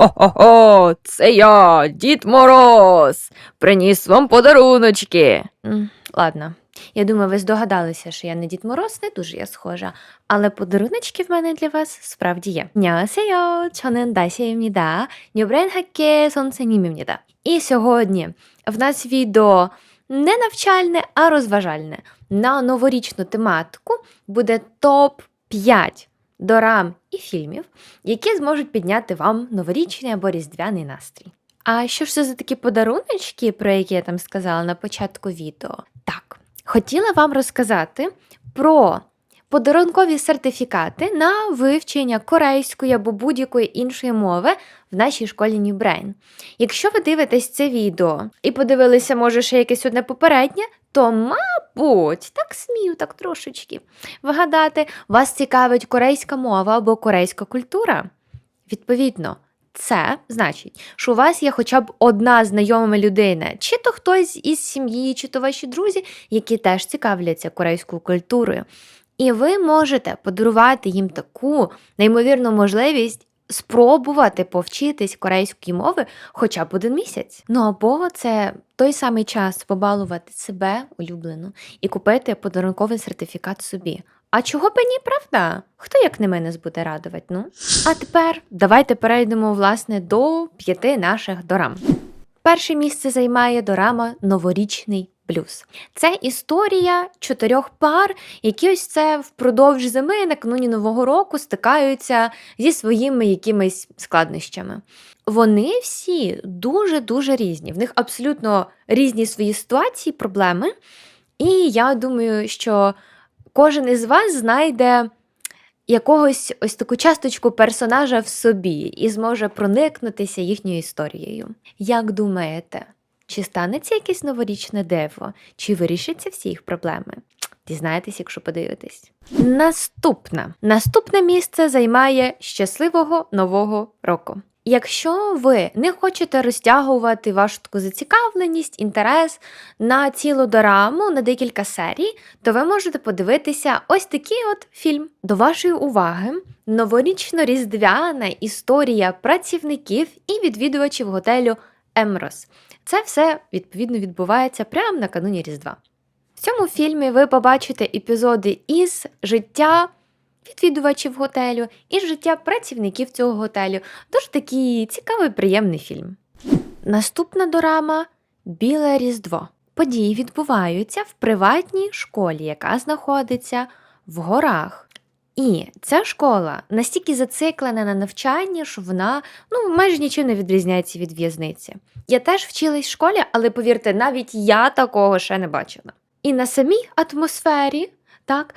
Хо-хо-хо, це я, Дід Мороз. Приніс вам подаруночки. М, Ладно, я думаю, ви здогадалися, що я не Дід Мороз, не дуже я схожа, але подаруночки в мене для вас справді є. 안녕하세요. 저는 다시입니다. 뉴브랜하께 선생님입니다. І сьогодні в нас відео не навчальне, а розважальне. На новорічну тематику буде топ-5 дорам і фільмів, які зможуть підняти вам новорічний або різдвяний настрій. А що ж це за такі подаруночки, про які я там сказала на початку відео? Так, хотіла вам розказати про подарункові сертифікати на вивчення корейської або будь-якої іншої мови в нашій школі New Brain. Якщо ви дивитесь це відео і подивилися, може, ще якесь одне попереднє, то, мабуть, так смію, так трошечки вгадати, вас цікавить корейська мова або корейська культура. Відповідно, це значить, що у вас є хоча б одна знайома людина, чи то хтось із сім'ї, чи то ваші друзі, які теж цікавляться корейською культурою. І ви можете подарувати їм таку неймовірну можливість спробувати повчитись корейської мови хоча б один місяць. Ну або це той самий час побалувати себе улюблену і купити подарунковий сертифікат собі. А чого б ні, правда? Хто як не мене буде радувати? Ну? А тепер давайте перейдемо власне до п'яти наших дорам. Перше місце займає дорама Новорічний. Це історія чотирьох пар, які ось це впродовж зими накануні Нового року стикаються зі своїми якимись складнощами. Вони всі дуже-дуже різні. В них абсолютно різні свої ситуації, проблеми. І я думаю, що кожен із вас знайде якогось ось таку часточку персонажа в собі і зможе проникнутися їхньою історією. Як думаєте, чи станеться якесь новорічне диво, чи вирішаться всі їх проблеми? Дізнаєтесь, якщо подивитесь. Наступна. Наступне місце займає щасливого нового року. Якщо ви не хочете розтягувати вашу таку зацікавленість, інтерес на цілу дораму, на декілька серій, то ви можете подивитися ось такий от фільм. До вашої уваги новорічно-різдвяна історія працівників і відвідувачів готелю Емрос. Це все відповідно відбувається прямо накануні Різдва. В цьому фільмі ви побачите епізоди із життя відвідувачів готелю і життя працівників цього готелю. Дуже такий цікавий, приємний фільм. Наступна дорама Біле Різдво. Події відбуваються в приватній школі, яка знаходиться в горах. І ця школа настільки зациклена на навчанні, що вона ну, майже нічим не відрізняється від в'язниці. Я теж вчилась в школі, але повірте, навіть я такого ще не бачила. І на самій атмосфері, так,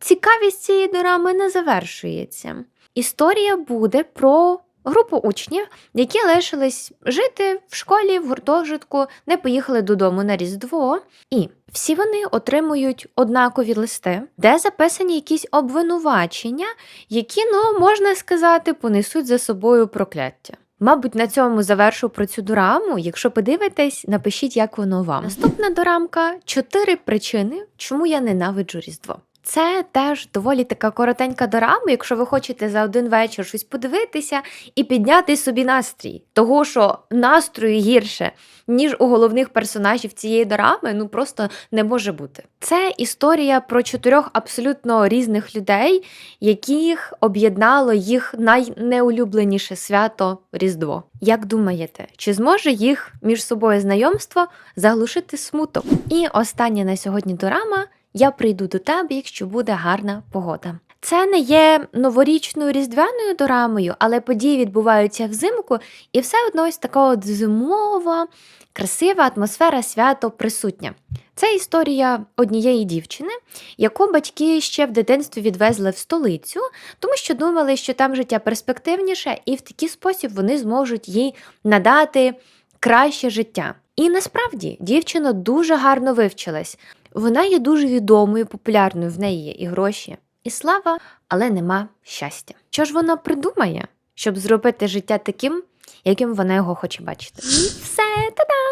цікавість цієї дорами не завершується. Історія буде про групу учнів, які лишились жити в школі, в гуртожитку, не поїхали додому на Різдво. І всі вони отримують однакові листи, де записані якісь обвинувачення, які, ну, можна сказати, понесуть за собою прокляття. Мабуть, на цьому завершу про цю дораму. Якщо подивитесь, напишіть, як воно вам. Наступна дорамка чотири причини, чому я ненавиджу Різдво. Це теж доволі така коротенька дорама, якщо ви хочете за один вечір щось подивитися і підняти собі настрій. Того, що настрою гірше, ніж у головних персонажів цієї дорами, ну просто не може бути. Це історія про чотирьох абсолютно різних людей, яких об'єднало їх найнеулюбленіше свято Різдво. Як думаєте, чи зможе їх між собою знайомство заглушити смуток? І остання на сьогодні дорама. Я прийду до тебе, якщо буде гарна погода. Це не є новорічною різдвяною дорамою, але події відбуваються взимку, і все одно ось така от зимова, красива атмосфера свято присутня. Це історія однієї дівчини, яку батьки ще в дитинстві відвезли в столицю, тому що думали, що там життя перспективніше, і в такий спосіб вони зможуть їй надати краще життя. І насправді дівчина дуже гарно вивчилась. Вона є дуже відомою, популярною, в неї є і гроші, і слава, але нема щастя. Що ж вона придумає, щоб зробити життя таким, яким вона його хоче бачити? І все, та-да!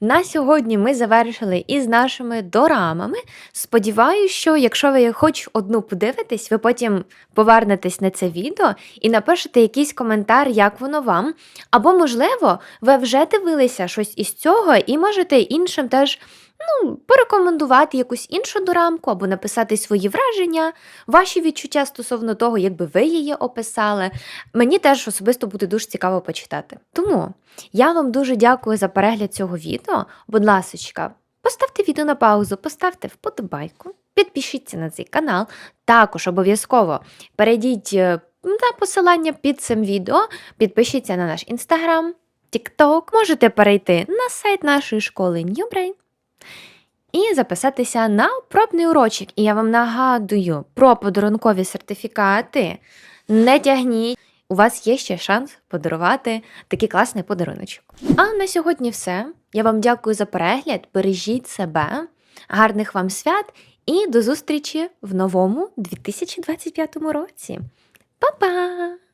На сьогодні ми завершили із нашими дорамами. Сподіваюся, що якщо ви хоч одну подивитесь, ви потім повернетесь на це відео і напишете якийсь коментар, як воно вам. Або, можливо, ви вже дивилися щось із цього і можете іншим теж ну, порекомендувати якусь іншу дорамку, або написати свої враження, ваші відчуття стосовно того, як би ви її описали. Мені теж особисто буде дуже цікаво почитати. Тому я вам дуже дякую за перегляд цього відео. Будь ласочка, поставте відео на паузу, поставте вподобайку, підпишіться на цей канал. Також обов'язково перейдіть е, на посилання під цим відео, підпишіться на наш інстаграм, тікток. Можете перейти на сайт нашої школи New і записатися на пробний урочок. І я вам нагадую про подарункові сертифікати. Не тягніть. У вас є ще шанс подарувати такий класний подаруночок. А на сьогодні все. Я вам дякую за перегляд. Бережіть себе, гарних вам свят і до зустрічі в новому 2025 році. Па-па!